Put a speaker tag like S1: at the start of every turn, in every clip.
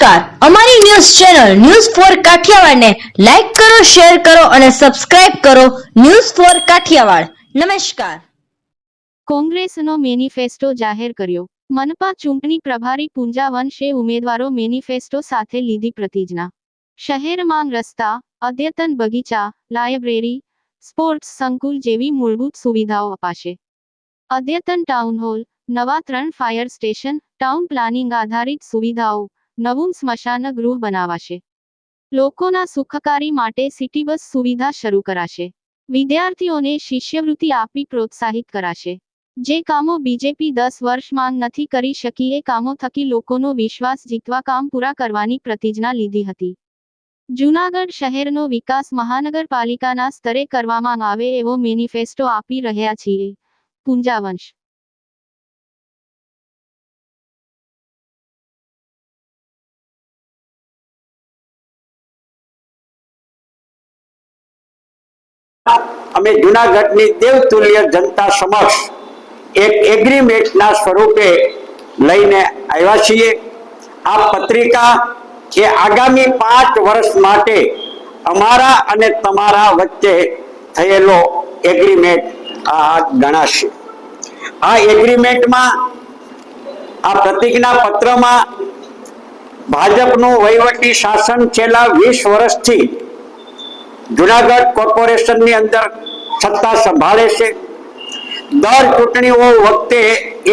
S1: નમસ્કાર. અમારી news channel news four કાઠિયાવાડને લાઈક કરો, શેર કરો અને સબસ્ક્રાઇબ કરો ન્યૂઝ ફોર કાઠિયાવાડ. નમસ્કાર.
S2: કોંગ્રેસનો મેનિફેસ્ટો જાહેર કર્યો. મનપા ચૂંટણી પ્રભારી પૂંજા વંશે ઉમેદવારો મેનિફેસ્ટો સાથે લીધી પ્રતિજ્ઞા. શહેરમાં રસ્તા, અદ્યતન બગીચા, લાયબ્રેરી, સ્પોર્ટ્સ સંકુલ જેવી મૂળભૂત સુવિધાઓ અપાશે. અદ્યતન ટાઉન હોલ, નવા ત્રણ ફાયર સ્ટેશન, ટાઉન પ્લાનિંગ આધારિત સુવિધાઓ નવું સ્મશાન ગૃહ બનાવાશે. લોકોના સુખકારી માટે સિટી બસ સુવિધા શરૂ કરાશે. વિદ્યાર્થીઓને શિષ્યવૃત્તિ આપી પ્રોત્સાહિત કરાશે. જે કામો બીજેપી દસ વર્ષમાં નથી કરી શકી એ કામો થકી લોકોનો વિશ્વાસ જીતવા કામ પૂરા કરવાની પ્રતિજ્ઞા લીધી હતી. જૂનાગઢ શહેરનો વિકાસ મહાનગરપાલિકાના સ્તરે કરવામાં આવે એવો મેનિફેસ્ટો આપી રહ્યા છીએ. પૂંજાવંશ
S3: અમે જુનાગઢની દેવતુલ્ય જનતા સમક્ષ એક એગ્રીમેન્ટના સ્વરૂપે લઈને આવ્યા છીએ. આ પત્રિકા એ આગામી પાંચ વર્ષ માટે અમારા અને તમારા વચ્ચે થયેલો એગ્રીમેન્ટ આ ગણાશે. આ એગ્રીમેન્ટમાં આ પ્રતિજ્ઞા પત્રમાં ભાજપનું વહીવટી શાસન છેલ્લા વીસ વર્ષથી જુનાગઢ કોર્પોરેશનની અંદર સત્તા સંભાળે છે. દર ચૂંટણીઓ વખતે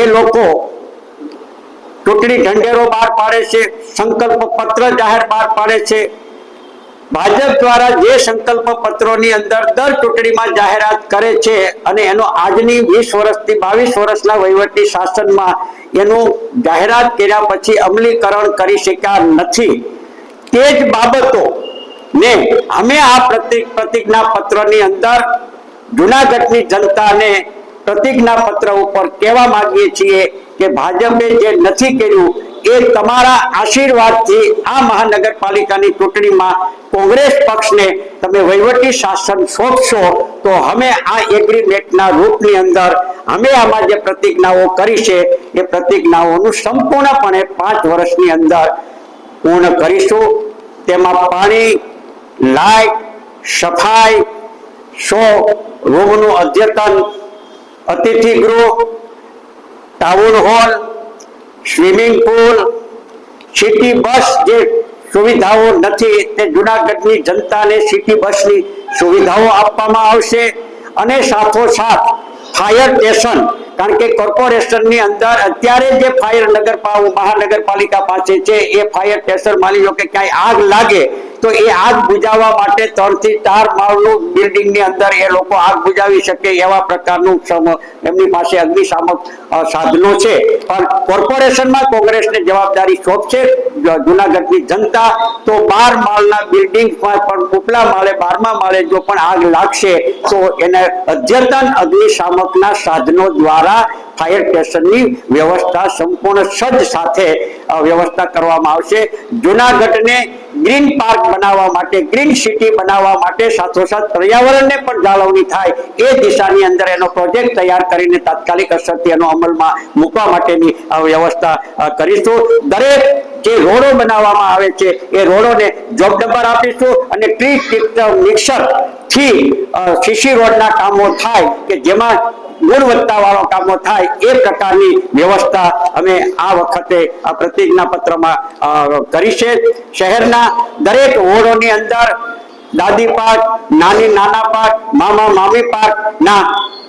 S3: એ લોકો ચૂંટણી ઢંઢેરો બહાર પાડે છે, સંકલ્પ પત્ર જાહેર બહાર પાડે છે. ભાજપ દ્વારા જે સંકલ્પ પત્રોની અંદર દર ચૂંટણીમાં જાહેરાત કરે છે અને એનો આજની વીસ વર્ષથી બાવીસ વર્ષના વહીવટી શાસનમાં એનું જાહેરાત કર્યા પછી અમલીકરણ કરી શક્યા નથી. તે જ બાબતો ને અમે આ પ્રતિક પ્રતિજ્ઞા પત્રની અંદર જુનાગઢની જનતાને પ્રતિજ્ઞા પત્ર ઉપર કહેવા માંગીએ છીએ કે ભાજપે જે નથી કર્યું એ તમારા આશીર્વાદથી આ મહાનગરપાલિકાની ચૂંટણીમાં કોંગ્રેસ પક્ષને તમે વહીવટી શાસન સોંપશો તો અમે આ એગ્રીમેન્ટના રૂપની અંદર અમે આમાં જે પ્રતિજ્ઞાઓ કરી છે એ પ્રતિજ્ઞાઓનું સંપૂર્ણપણે પાંચ વર્ષની અંદર પૂર્ણ કરીશું. તેમાં પાણી લાઇટ સફાઈ સો રૂમનું અદ્યતન, અતિથિ ગૃહ, town hall, swimming pool, city bus જે સુવિધાઓ નથી તે જુનાગઢની જનતાને સિટી બસની સુવિધાઓ આપવામાં આવશે અને સાથોસાથ ફાયર સ્ટેશન, કારણ કે કોર્પોરેશનની અંદર અત્યારે જે ફાયર નગરપાલિકા, મહાનગરપાલિકા પાસે છે, એ ફાયર સ્ટેશન માની લો કે ક્યાંય આગ લાગે તો એ આગ બુજાવવા માટે ત્રણથી ચાર માળનું બિલ્ડિંગની અંદર એ લોકો આગ બુજાવી શકે એવા પ્રકારનું એમની પાસે અગ્નિશામક સાધનો છે. પણ કોર્પોરેશનમાં કોંગ્રેસને જવાબદારી સોંપશે જુનાગઢની જનતા. તો બાર માળના બિલ્ડિંગમાં પણ ઉપલા માળે, બારમા માળે જો પણ આગ લાગશે, તો એને અદ્યતન અગ્નિશામકના સાધનો દ્વારા ફાયર સ્ટેશનની વ્યવસ્થા સંપૂર્ણ સજ્જ સાથે વ્યવસ્થા કરવામાં આવશે. જુનાગઢને ગ્રીન પાર્ક બનાવવા માટે, ગ્રીન સિટી બનાવવા માટે સાથોસાથ પર્યાવરણને પણ જાળવણી થાય એ દિશાની અંદર એનો પ્રોજેક્ટ તૈયાર કરીને તાત્કાલિક અસરથી એનો અમલમાં મૂકવા માટેની વ્યવસ્થા કરીશું. દરેક જે રોડો બનાવવામાં આવે છે, એ રોડોને જોબ નંબર આપીશું અને ટ્રી મિક્સરથી સીસી રોડના કામો થાય કે જેમાં ગુણવત્તા વાળો કામો થાય એ પ્રકારની વ્યવસ્થા અમે આ વખતે આ પ્રતિજ્ઞા પત્રમાં કરી છે. શહેરના દરેક વોર્ડોની અંદર દાદી પાર્ક, નાની નાના પાર્ક, મામા મામી પાર્ક ના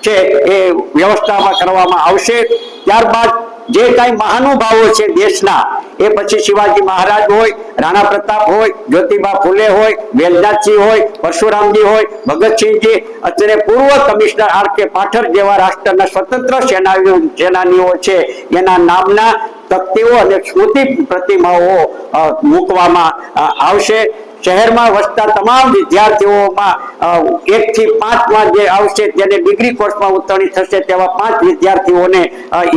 S3: છે એ વ્યવસ્થામાં કરવામાં આવશે. ત્યારબાદ જે કાંઈ મહાનુભાવો છે દેશના, એ પછી શિવાજી મહારાજ હોય, રાણા પ્રતાપ હોય, જ્યોતિબા ફૂલે હોય, વેલદાસજી હોય, પરશુરામજી હોય, ભગતસિંહજી, અત્યારે પૂર્વ કમિશનર આર કે પાઠર જેવા રાષ્ટ્રના સ્વતંત્ર સેનાનીઓ સેનાનીઓ છે, એના નામના તકતીઓ અને સ્મૃતિ પ્રતિમાઓ મૂકવામાં આવશે. શહેરમાં વસતા તમામ વિદ્યાર્થીઓમાં એક થી પાંચમાં જે આવશે જેને ડિગ્રી કોર્સમાં ઉત્તીર્ણ થશે તેવા પાંચ વિદ્યાર્થીઓને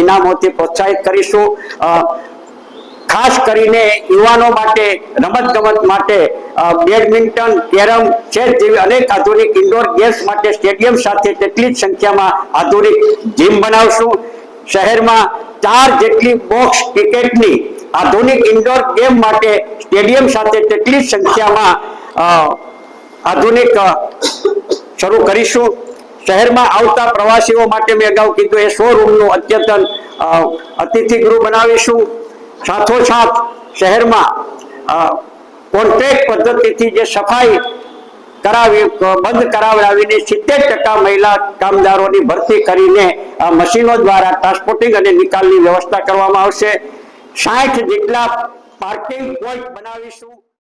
S3: ઇનામોથી પ્રોત્સાહિત કરીશું. ખાસ કરીને યુવાનો માટે રમત ગમત માટે બેડમિન્ટન, કેરમ ચેસ જેવી અનેક આધુનિક ઇન્ડોર ગેમ્સ માટે સ્ટેડિયમ સાથે તેટલી જ સંખ્યામાં આધુનિક જીમ બનાવશું. શહેરમાં ચાર જેટલી બોક્સ ક્રિકેટની આધુનિક ઇન્ડોર ગેમ માટે સ્ટેડિયમ સાથે તેટલી સંખ્યામાં આધુનિક શરૂ કરીશું. શહેરમાં આવતા પ્રવાસીઓ માટે મેં અગાઉ કીધું એ સો રૂમનું અદ્યતન અતિથિ ગૃહ બનાવીશું. સાથોસાથ શહેરમાં કોન્ટ્રાક્ટ પદ્ધતિથી જે સફાઈ કરાવી બંધ કરાવડાવીને સિત્તેર ટકા મહિલા કામદારોની ભરતી કરીને મશીનો દ્વારા ટ્રાન્સપોર્ટિંગ અને નિકાલની વ્યવસ્થા કરવામાં આવશે. સાઠ જેટલા પાર્કિંગ પોઈન્ટ બનાવીશું.